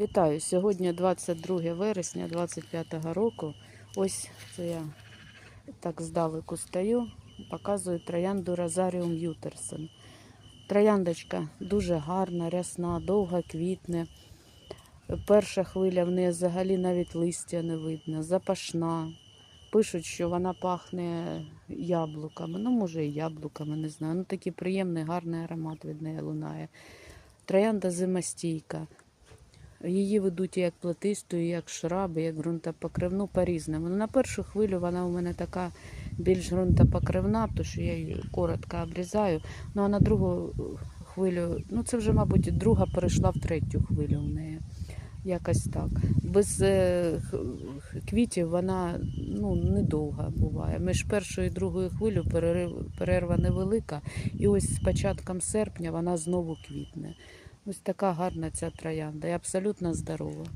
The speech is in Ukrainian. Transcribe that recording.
Вітаю! Сьогодні 22 вересня 25 року. Ось це я так здалеку стою, показую троянду Розаріум Ютерсон. Трояндочка дуже гарна, рясна, довго квітне. Перша хвиля в неї взагалі навіть листя не видно, запашна. Пишуть, що вона пахне яблуками. Ну, може, і яблуками, не знаю. Ну, такий приємний, гарний аромат від неї лунає. Троянда зимостійка. Її ведуть як плетисту, як шраби, як ґрунтопокривну по-різному. Ну, на першу хвилю вона у мене така більш ґрунтопокривна, тому що я її коротко обрізаю. Ну а на другу хвилю, ну це вже, мабуть, друга перейшла в третю хвилю в неї. Якось так. Без е, квітів вона ну, недовга буває. Між першою і другою перерив, перерва невелика. І ось з початком серпня вона знову квітне. Ось така гарна ця троянда і абсолютно здорова.